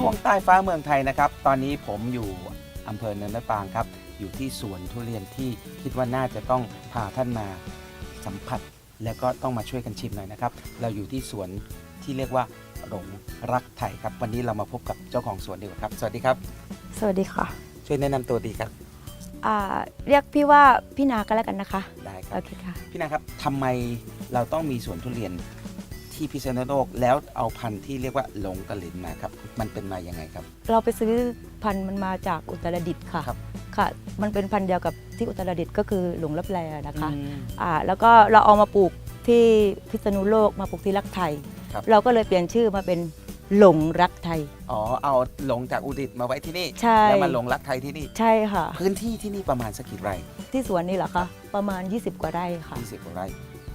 ครับช่วงใต้ฟ้าเมืองไทยนะครับ ตอนนี้ผมอยู่อำเภอเนินมะปรางครับ อยู่ที่สวนทุเรียนที่คิดว่าน่าจะต้องพาท่านมาสัมผัส แล้วก็ต้องมาช่วยกันชิมหน่อยนะครับ เราอยู่ที่สวนที่เรียกว่าหลงรักไทยครับ วันนี้เรามาพบกับเจ้าของสวนดีกว่าครับ สวัสดีครับ สวัสดีค่ะช่วยแนะนำตัวดีครับอ่าเรียกพี่ว่าพี่นากันแล้วกันนะคะได้ครัโอบเคค่ะ พี่นะครับทำไมเราต้องมีสวนทุเรียน ที่พิษณุโลกแล้วเอาพันธุ์ที่เรียกว่าหลงกะหลินมาครับมันเป็นมายังไงครับ เราไปซื้อพันธุ์มันมาจากอุตรดิตถ์ค่ะครับ ค่ะ มันเป็นพันธุ์เดียวกับที่อุตรดิตถ์ก็คือหลงรับแลนะคะ อืม อ่าแล้วก็เราเอามาปลูกที่พิษณุโลกมาปลูกที่รักไทย ครับ เราก็เลยเปลี่ยนชื่อมาเป็นหลงรักไทย อ๋อเอาหลงจากอุดิตถ์มาไว้ที่นี่ใช่ แล้วมาหลงรักไทยที่นี่ ใช่ค่ะ พื้นที่ที่นี่ประมาณสักกี่ไร่ที่สวนนี่เหรอคะประมาณ 20 กว่าไร่ค่ะ 20กว่าไร่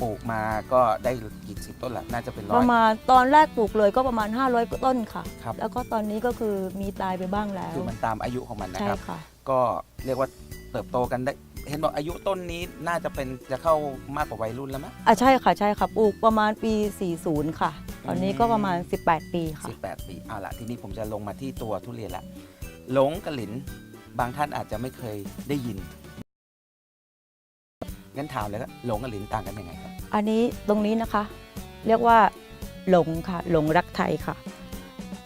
ปลูกมาก็ได้กี่สิบต้นละน่าจะเป็นร้ปอย ระมาณตอนแรกปลูกเลยก็ประมาณ 500ต้นค่ะ ครับ แล้วก็ตอนนี้ก็คือมีตายไปบ้างแล้วคือมันตามอายุของมันนะใช่ครับ ค่ะ ก็เรียกว่าเติบโตกันได้ เห็นบอกอายุต้นนี้น่าจะเป็นจะเข้ามากกว่าวัยรุ่นแล้วมั้ย อะใช่ค่ะใช่ค่ะปลูกประมาณปี 40 ค่ะ ตอนนี้ก็ประมาณ 18 ปีค่ะ 18 ปีเอาละทีนี้ผมจะลงมาที่ตัวทุเรียนละหลงกะหลิน บางท่านอาจจะไม่เคยได้ยิน งั้นถามเลยว่าหลงกะหลินต่างกันยังไงครับ อันนี้ตรงนี้นะคะ เรียกว่าหลงค่ะหลงรักไทยค่ะ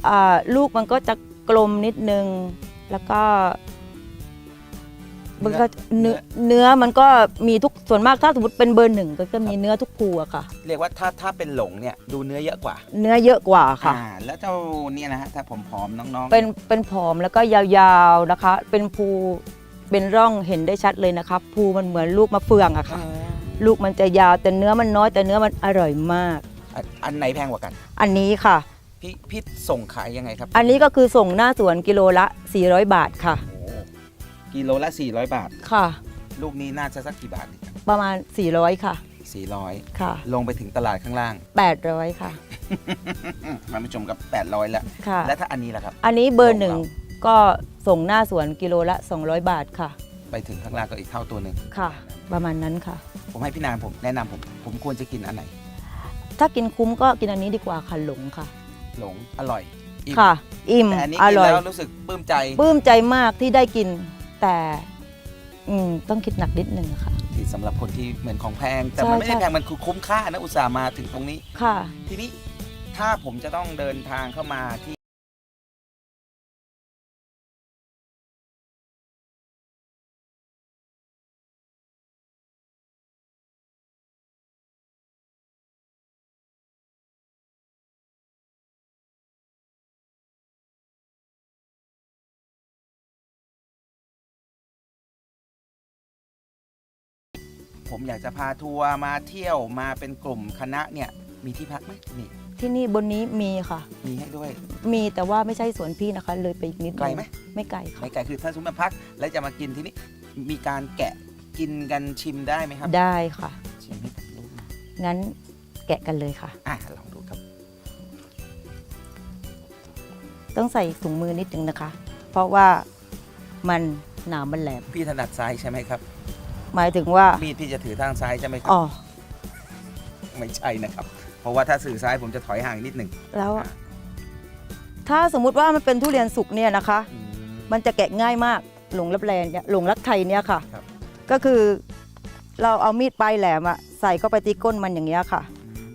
อ่าลูกมันก็จะกลมนิดนึง แล้วก็มันก็เนื้อเนื้อมันก็มีทุกส่วนมากถ้าสมมติเป็นเบอร์หนึ่งก็จะมีเนื้อทุกภูอะค่ะ เรียกว่าถ้าถ้าเป็นหลงเนี่ยดูเนื้อเยอะกว่า เนื้อเยอะกว่าค่ะอ่าแล้วเจ้าเนี่ยนะฮะถ้าผมผอมๆน้องๆ เป็นเป็นผอมแล้วก็ยาวๆนะคะ เป็นภูเป็นร่องเห็นได้ชัดเลยนะคะภูมันเหมือนลูกมะเฟืองอะค่ะอ่า ลูกมันจะยาวแต่เนื้อมันน้อยแต่เนื้อมันอร่อยมาก อันอันไหนแพงกว่ากัน อันนี้ค่ะ พี่พี่ส่งขายยังไงครับอันนี้ก็คือส่งหน้าสวนกิโลละ 400 บาทค่ะ โอ้โหกิโลละ 400 บาท ค่ะ ลูกนี้น่าจะสักกี่บาทเนี่ยประมาณ 400 ค่ะ 400 ค่ะ ลงไปถึงตลาดข้างล่าง 800 ค่ะมาผู้ชมกับ800แล้ว ค่ะ แล้วถ้าอันนี้ล่ะครับ อันนี้เบอร์หนึ่งของเก็ส่งหน้าสวนกิโลละ 200 บาทค่ะ ไปถึงข้างล่างก็อีกเท่าตัวหนึ่งค่ะ ประมาณนั้นค่ะ ผมให้พี่นางผมแนะนำผม ผมควรจะกินอันไหน ถ้ากินคุ้มก็กินอันนี้ดีกว่าค่ะหลงค่ะ หลงอร่อยอิ่มค่ะ อิ่มแต่อันนี้อกินร่อยแล้วรู้สึกปลื้มใจปลื้มใจมากที่ได้กิน แต่อืมต้องคิดหนักนิดนึงค่ะ ที่สำหรับคนที่เหมือนของแพง แต่ใช่มันไม่ได้ใช่ แพงมันคือคุ้มค่านะอุตส่าห์มาถึงตรงนี้ ค่ะ ทีนี้ถ้าผมจะต้องเดินทางเข้ามาที่ ผมอยากจะพาทัวร์มาเที่ยวมาเป็นกลุ่มคณะเนี่ยมีที่พักไหมนี่ที่นี่บนนี้มีค่ะ มีให้ด้วย มีแต่ว่าไม่ใช่สวนพี่นะคะ เลยไปอีกนิดนึงไกลไหมไม่ไกลค่ะไม่ไกลคือถ้าสมมติมาพักแล้วจะมากินที่นี่มีการแกะกินกันชิมได้ไหมครับได้ค่ะ ชิมให้ผมรู้หน่อยงั้นแกะกันเลยค่ะ อะลองดูครับ ต้องใส่ถุงมือนิดนึงนะคะ เพราะว่ามันหนามมันแหลมพี่ถนัดซ้ายใช่ไหมครับ หมายถึงว่ามีดพี่จะถือทางซ้ายใช่ไหมครับอ๋อไม่ใช่นะครับ เพราะว่าถ้าสื่อซ้ายผมจะถอยห่างนิดหนึ่งแล้วถ้าสมมุติว่ามันเป็นทุเรียนสุกเนี่ยนะคะ อืม มันจะแกะง่ายมากหลงรับแลนเนี่ยหลงรักไทยเนี่ยค่ะ ครับ ก็คือเราเอามีดปลายแหลมอะใส่เข้าไปที่ก้นมันอย่างเงี้ยค่ะ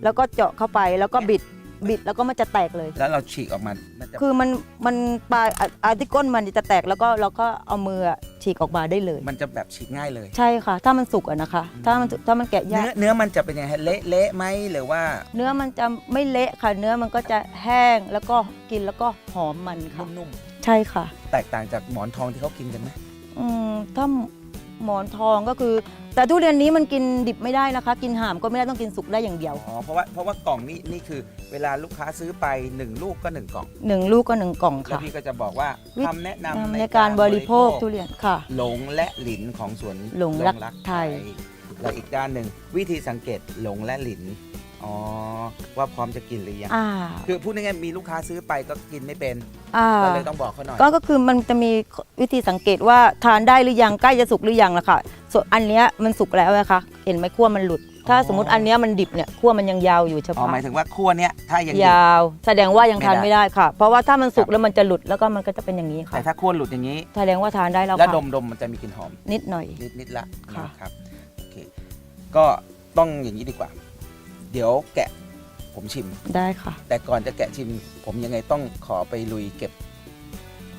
แล้วก็เจาะเข้าไปแล้วก็บิด บิดแล้วก็มันจะแตกเลย แล้วเราฉีกออกมามันจะคือมันมันปลายอะอะที่ก้นมันจะแตกแล้วก็เราก็เอามืออะฉีกออกมาได้เลย มันจะแบบฉีกง่ายเลย ใช่ค่ะ ถ้ามันสุกอะนะคะ ถ้ามันถ้ามันแกะเนื้ยาอกเนื้อมันจะเป็นยังไงฮะเละเละไหมหรือว่าเนื้อมันจะไม่เละค่ะ เนื้อมันก็จะแห้งแล้วก็กินแล้วก็หอมมันค่ะ นุ่มใช่ค่ะ ๆแตกต่างจากหมอนทองที่เขากินกันไหมอืมถ้า หมอนทองก็คือ แต่ทุเรียนนี้มันกินดิบไม่ได้นะคะ กินห่ามก็ไม่ได้ต้องกินสุกได้อย่างเดียวอ๋อเพราะว่าเพราะว่ากล่องนี้นี่คือเวลาลูกค้าซื้อไป 1 ลูกก็ 1 กล่องหนึ่งลูกก็หนึ่งกล่องแล้วค่ะพี่ก็จะบอกว่าวิคำแนะนำในการบริโภคทุเรียนค่ะ หลงและหลินของสวนหลงรักไทย และอีกด้านหนึ่งวิธีสังเกตหลงและหลิน อ๋อว่าพร้อมจะกินหรือยังอ่าคือพูดง่ายๆมีลูกค้าซื้อไปก็กินไม่เป็นอ่าก็เลยต้องบอกเขาหน่อย ก็ก็คือมันจะมีวิธีสังเกตว่าทานได้หรือยังใกล้จะสุกหรือยังล่ะค่ะ ส่วนอันเนี้ยมันสุกแล้วนะคะเห็นไหมขั้วมันหลุด ถ้าสมมติอันเนี้ยมันดิบเนี่ยขั้วมันยังยาวอยู่เฉอ๋อพาะหมายถึงว่าขั้วเนี้ยถ้ายังดิบยาว แสดงว่ายังทานไม่ไม่ได้ ได้ค่ะ เพราะว่าถ้ามันสุคกรับแล้วมันจะหลุดแล้วก็มันก็จะเป็นอย่างนี้ค่ะแต่ถ้าขั้วหลุดอย่างนี้ แสดงว่าทานได้แล้วแล้วค่ะดมดมมันจะมีกลิ่นหอมนิดหน่อย นิดนิดละค่ะ นะครับโอเคก็ต้องอย่างนี้ดีกว่า เดี๋ยวแกะผมชิม ได้ค่ะ แต่ก่อนจะแกะชิม ผมยังไงต้องขอไปลุยเก็บ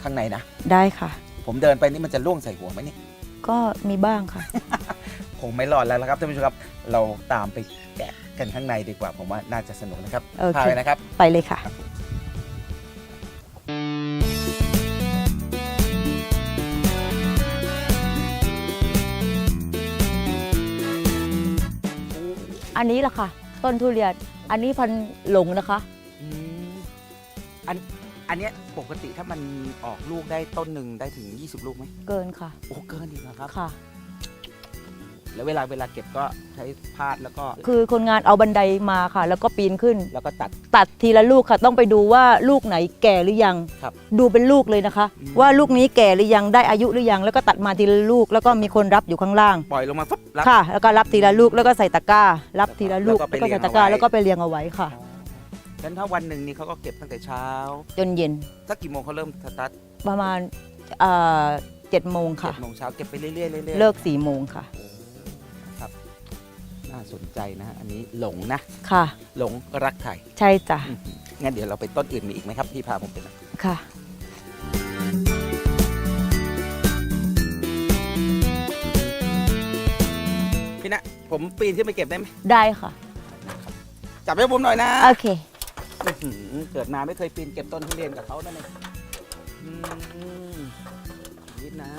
ข้างในนะ ได้ค่ะ ผมเดินไปนี่มันจะล่วงใส่หัวไหมนี่ก็มีบ้างค่ะ คงไม่รอดแล้วนะครับท่านผู้ชมครับ เราตามไปแกะกันข้างในดีกว่า ผมว่าน่าจะสนุกนะครับโอเค พาไปนะครับ ไปเลยค่ะ อันนี้ล่ะค่ะ ต้นทุเรียน อันนี้พันธุ์หลงนะคะ อืมอันอันเนี้ยปกติถ้ามันออกลูกได้ต้นหนึ่งได้ถึง 20 ลูกไหมเกินค่ะ โอ้เกินอีกแล้วครับ ค่ะ แล้วเวลาเวลาเก็บก็ใช้พาดแล้วก็คือคนงานเอาบันไดมาค่ะ แล้วก็ปีนขึ้น แล้วก็ตัด ตัดทีละลูกค่ะ ต้องไปดูว่าลูกไหนแก่หรือยัง ครับดูเป็นลูกเลยนะคะ อืม ว่าลูกนี้แก่หรือยังได้อายุหรือยัง แล้วก็ตัดมาทีละลูกแล้วก็มีคนรับอยู่ข้างล่าง ปล่อยลงมาปุ๊บรับ ค่ะ แล้วก็รับทีละลูกแล้วก็ใส่ตะกร้า รับทีละลูกแล้วก็แล้วไปก็ใส่ตะกร้าเรียงเอาไว้ แล้วก็ไปเรียงเอาไว้ค่ะ งั้นถ้าวันหนึ่งนี่เขาก็เก็บตั้งแต่เช้าจนเย็นสักกี่โมงเขาเริ่มสตาร์ทประมาณเอ่อเจ็ดโมงค่ะ เจ็ดโมงเช้าเก็บไปเรื่อยๆเรื่อยๆเลิกสี่โมงค่ะครับน่าสนใจนะอันนี้หลงนะ ค่ะ หลงรักไทยใช่จ้ะอืมงั้นเดี๋ยวเราไปต้นอื่นมีอีกไหมครับที่พาผมไปนะค่ะ พี่นะผมปีนขึ้นไปเก็บได้ไหมได้ค่ะ จับให้ผมหน่อยนะโอเค อื้อหือเกิดมาไม่เคยปีนเก็บต้นทุเรียนกับเขานั่นเองอืมนิดนะ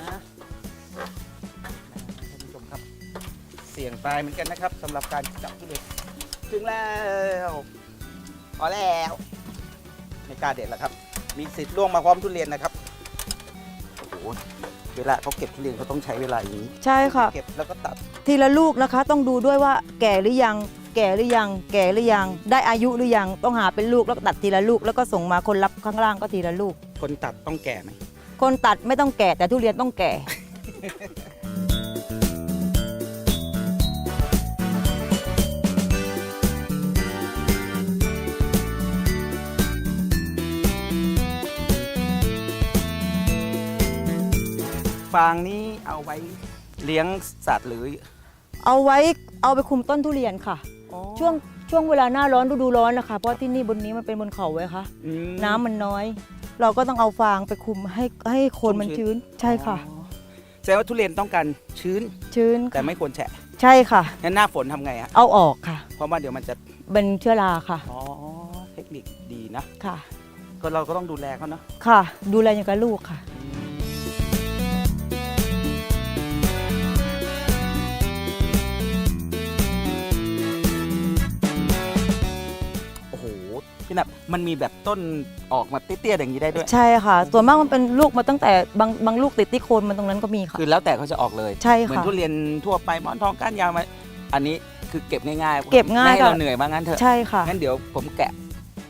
สี่ยงตายเหมือนกันนะครับสำหรับการจับทุเรียนถึงแล้วพอแล้วไม่กล้าเด็ดแล้วครับ มีสิทธิ์ล่วงมาพร้อมทุเรียนนะครับโอ้โหเวลาเขาเก็บทุเรียนเขาต้องใช้เวลาอย่างนี้ใช่ค่ะ เก็บแล้วก็ตัดทีละลูกนะคะ ต้องดูด้วยว่าแก่หรือยัง แก่หรือยัง แก่หรือยัง ได้อายุหรือยัง ต้องหาเป็นลูกแล้วก็ตัดทีละลูกแล้วก็ส่งมาคนรับข้างล่างก็ทีละลูก คนตัดต้องแก่ไหมคนตัดไม่ต้องแก่แต่ทุเรียนต้องแก่ ฟางนี้เอาไว้เลี้ยงสัตว์หรือ เอาไว้เอาไปคุมต้นทุเรียนค่ะ ช่วงช่วงเวลาหน้าร้อนฤดูร้อนนะคะ เพราะที่นี่บนนี้มันเป็นบนเขาไว้ค่ะ อืม น้ำมันน้อย เราก็ต้องเอาฟางไปคุมให้ให้โคนมันชุ่มชื้ชื้นนใช่ค่ะ อ๋อแสดงว่าทุเรียนต้องการชื้นชื้นแต่ค่ะไม่ควรแฉะใช่ค่ะ งั้นหน้าฝนทำไงฮะเอาออกค่ะ เพราะว่าเดี๋ยวมันจะเป็นเชื้อราค่ะอ๋อเทคนิคดีนะ ค่ะ ก็เราก็ต้องดูแลเขาเนาะค่ะ ดูแลอย่างกับลูกค่ะโอ้ พี่นับมันมีแบบต้นออกมาเตี้ยๆอย่างนี้ได้ด้วย ใช่ค่ะ ส่วนมากมันเป็นลูกมาตั้งแต่บางบางลูกติดที่โคนมันตรงนั้นก็มีค่ะ คือแล้วแต่เขาจะออกเลยใช่เหมือนค่ะ ทุเรียนทั่วไปหมอนทองก้านยาวมาอันนี้คือเก็บง่ายๆเก็บง่ายไม่ให้เราค่ะเหนื่อยมางั้นเถอะใช่ค่ะ งั้นเดี๋ยวผมแกะ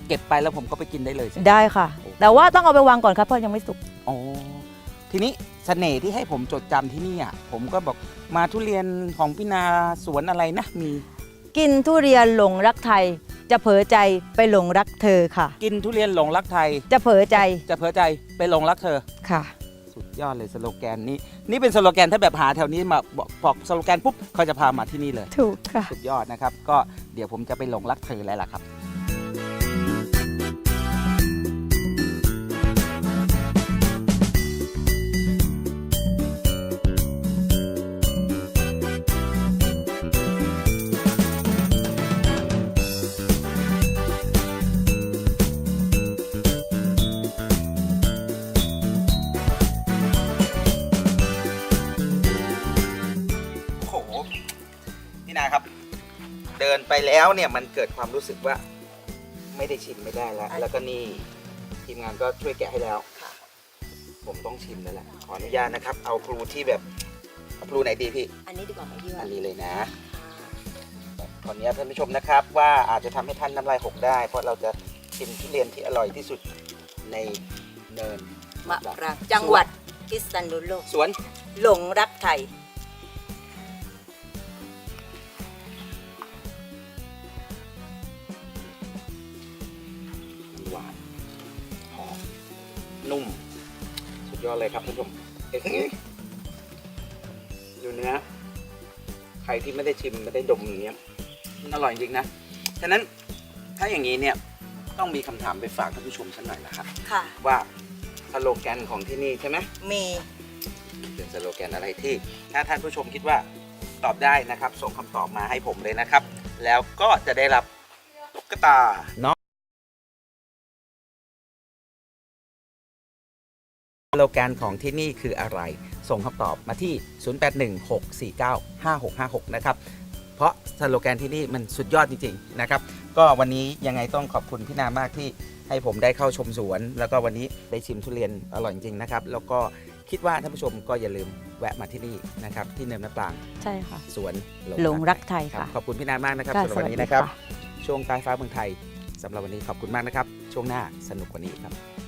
เก็บไปแล้วผมก็ไปกินได้เลยสิได้ค่ะแต่ว่าต้องเอาไปวางก่อนครับเพราะยังไม่สุก อ๋อทีนี้เสน่ห์ที่ให้ผมจดจำที่นี่อะผมก็บอกมาทุเรียนของพี่นาสวนอะไรนะมี กินทุเรียนหลงรักไทย จะเผลอใจไปหลงรักเธอค่ะ กินทุเรียนหลงรักไทย จะเผลอใจจะเพ้อใจไปหลงรักเธอ ค่ะ สุดยอดเลยสโลแกนนี้ นี่เป็นสโลแกนถ้าแบบหาแถวนี้มาบอกบอกสโลแกนปุ๊บเขาจะพามาที่นี่เลย ถูกค่ะ สุดยอดนะครับ ก็เดี๋ยวผมจะไปหลงรักเธอแล้วล่ะครับ เดินไปแล้วเนี่ยมันเกิดความรู้สึกว่าไม่ได้ชิมไม่ได้แล้ว แล้วก็นี่ทีมงานก็ช่วยแกะให้แล้ว ผมต้องชิมแล้วแหละขออนุญาตนะครับ เอาพลูที่แบบเอาพลูไหนดีพี่ อันนี้ดีกว่าไหมพี่อันนี้เลยนะขออนุญาตท่านผู้ชมนะครับ ว่าอาจจะทำให้ท่านน้ำลายหกได้ เพราะเราจะชิมทุเรียนที่อร่อยที่สุดในเนินมะปรางจังหวัดพิษณุโลกสวนหลงรักไทย เลยครับท่านผู้ชมเอ๊ะดูเนื้อใครที่ไม่ได้ชิมไม่ได้ดมอย่างเงี้ยมันอร่อยจริงนะฉะนั้นถ้าอย่างนี้เนี่ยต้องมีคำถามไปฝากท่านผู้ชมสักหน่อยนะครับค่ะ ว่าสโลแกนของที่นี่ใช่ไหมมีเป็นสโลแกนอะไรที่ ถ้าท่านผู้ชมคิดว่าตอบได้นะครับ ส่งคำตอบมาให้ผมเลยนะครับ แล้วก็จะได้รับตุ๊กตาเนาะ โลแกนของที่นี่คืออะไร ส่งคำตอบมาที่ 0816495656 นะครับ เพราะสโลแกนที่นี่มันสุดยอดจริงๆนะครับ ก็วันนี้ยังไงต้องขอบคุณพี่นามากที่ให้ผมได้เข้าชมสวน แล้วก็วันนี้ได้ชิมทุเรียนอร่อยจริงๆนะครับ แล้วก็คิดว่าท่านผู้ชมก็อย่าลืมแวะมาที่นี่นะครับ ที่เนินมะปรางใช่ค่ะ สวนหลงรักไทยครับค่ะ ขอบคุณพี่นามากนะครับค่ะสำหรับสวัวัสนดีนี้นะครับค่ะช่วงใต้ฟ้าเมืองไทยสำหรับวันนี้ขอบคุณมากนะครับ ช่วงหน้าสนุกกว่านี้ครับ